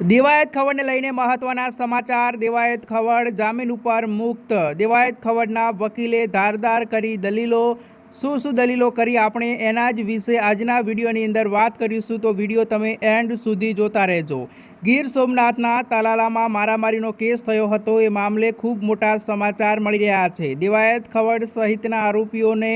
દેવાયત ખવડને લઈને મહત્વના સમાચાર. દેવાયત ખવડ જામીન ઉપર મુક્ત. દેવાયત ખવડના વકીલે ધારદાર કરી દલીલો. શું શું દલીલો કરી આપણે એના જ વિશે આજના વિડીયોની અંદર વાત કરીશું તો વીડિયો તમે એન્ડ સુધી જોતા રહેજો. ગીર સોમનાથના તાલાલામાં મારામારીનો કેસ થયો હતો. એ મામલે ખૂબ મોટા સમાચાર મળી રહ્યા છે. દેવાયત ખવડ સહિતના આરોપીઓને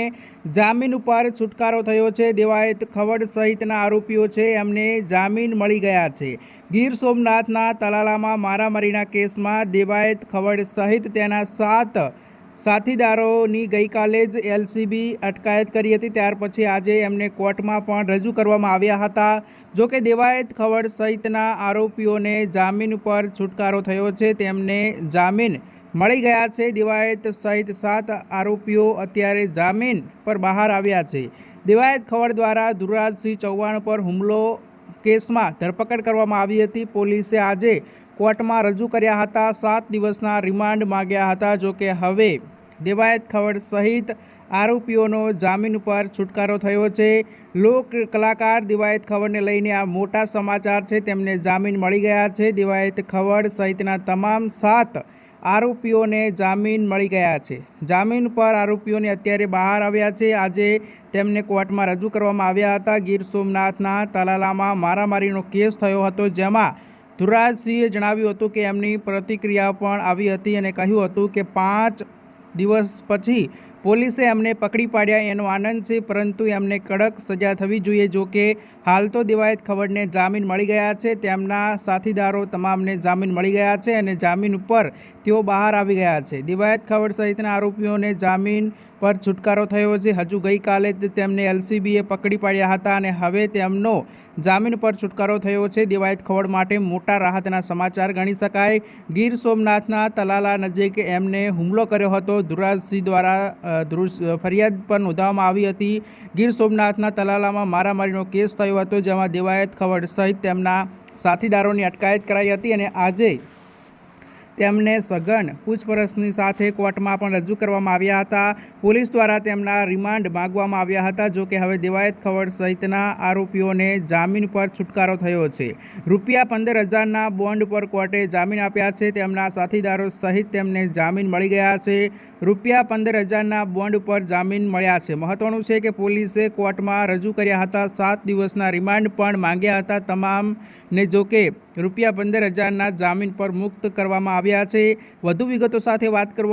જામીન ઉપર છુટકારો થયો છે. દેવાયત ખવડ સહિતના આરોપીઓ છે, એમને જામીન મળી ગયા છે. ગીર સોમનાથના તલાલામાં મારામારીના કેસમાં દેવાયત ખવડ સહિત તેના સાત સાથીદારોની ગઈકાલે જ એલસીબી અટકાયત કરી હતી. ત્યાર પછી આજે એમને કોર્ટમાં પણ રજૂ કરવામાં આવ્યા હતા. જો કે દેવાયત ખવડ સહિતના આરોપીઓને જામીન ઉપર છુટકારો થયો છે. તેમને જામીન મળી ગયા છે. દેવાયત સહિત સાત આરોપીઓ અત્યારે જામીન પર બહાર આવ્યા છે. દેવાયત ખવડ દ્વારા ધુરાજસિંહ ચૌહાણ પર હુમલો કેસમાં ધરપકડ કરવામાં આવી હતી. પોલીસે આજે કોર્ટમાં રજૂ કર્યા હતા. સાત દિવસના રિમાન્ડ માગ્યા હતા. જો કે હવે દેવાયત ખવડ સહિત આરોપીઓનો જામીન ઉપર છુટકારો થયો છે. લોક કલાકાર દિવાયત ખવડને લઈને આ મોટા સમાચાર છે. તેમને જામીન મળી ગયા છે. દિવાયત ખવડ સહિતના તમામ સાત આરોપીઓને જામીન મળી ગયા છે. જામીન પર આરોપીઓને અત્યારે બહાર આવ્યા છે. આજે તેમને કોર્ટમાં રજૂ કરવામાં આવ્યા હતા. ગીર સોમનાથના તલાલામાં મારામારીનો કેસ થયો હતો, જેમાં ધુરાજસિંહે જણાવ્યું હતું કે એમની પ્રતિક્રિયા પણ આવી હતી અને કહ્યું હતું કે પાંચ દિવસ પછી પોલીસે એમને પકડી પાડ્યા, એનો આનંદ છે, પરંતુ એમને કડક સજા થવી જોઈએ. જો કે હાલ તો દિવાયત ખબરને જામીન મળી ગયા છે, તેમના સાથીદારો તમામને જામીન મળી ગયા છે અને જામીન ઉપર તેઓ બહાર આવી ગયા છે. દિવાયત ખબર સહિતના આરોપીઓને જામીન પર છુટકારો થયો છે. હજુ ગઈકાલે તેમને એલસીબીએ પકડી પાડ્યા હતા અને હવે તેમનો જામીન પર છુટકારો થયો છે. દિવાયત ખવડ માટે મોટા રાહતના સમાચાર ગણી શકાય. ગીર સોમનાથના તલાલા નજીક એમને હુમલો કર્યો હતો. ધુરાજસિંહ દ્વારા ફરિયાદ પણ નોંધાવવામાં આવી હતી. ગીર સોમનાથના તલાલામાં મારામારીનો કેસ થયો હતો, જેમાં દેવાયત ખવડ સહિત તેમના સાથીદારોની અટકાયત કરાઈ હતી અને આજે તેમને સઘન પૂછપરછની સાથે કોર્ટમાં પણ રજૂ કરવામાં આવ્યા હતા. પોલીસ દ્વારા તેમના રિમાન્ડ માંગવામાં આવ્યા હતા, જો કે હવે દેવાયત ખવડ સહિતના આરોપીઓને જામીન પર છુટકારો થયો છે. રૂપિયા પંદર હજારના બોન્ડ પર કોર્ટે જામીન આપ્યા છે. તેમના સાથીદારો સહિત તેમને જામીન મળી ગયા છે. રૂપિયા પંદર હજારના બોન્ડ પર જામીન મળ્યા છે. મહત્વનું છે કે પોલીસે કોર્ટમાં રજૂ કર્યા હતા. સાત દિવસના રિમાન્ડ પણ માંગ્યા હતા. તમામને જોકે રૂપિયા પંદર હજારના જામીન પર મુક્ત કરવામાં આવ્યા છે. વધુ વિગતો સાથે વાત કરવા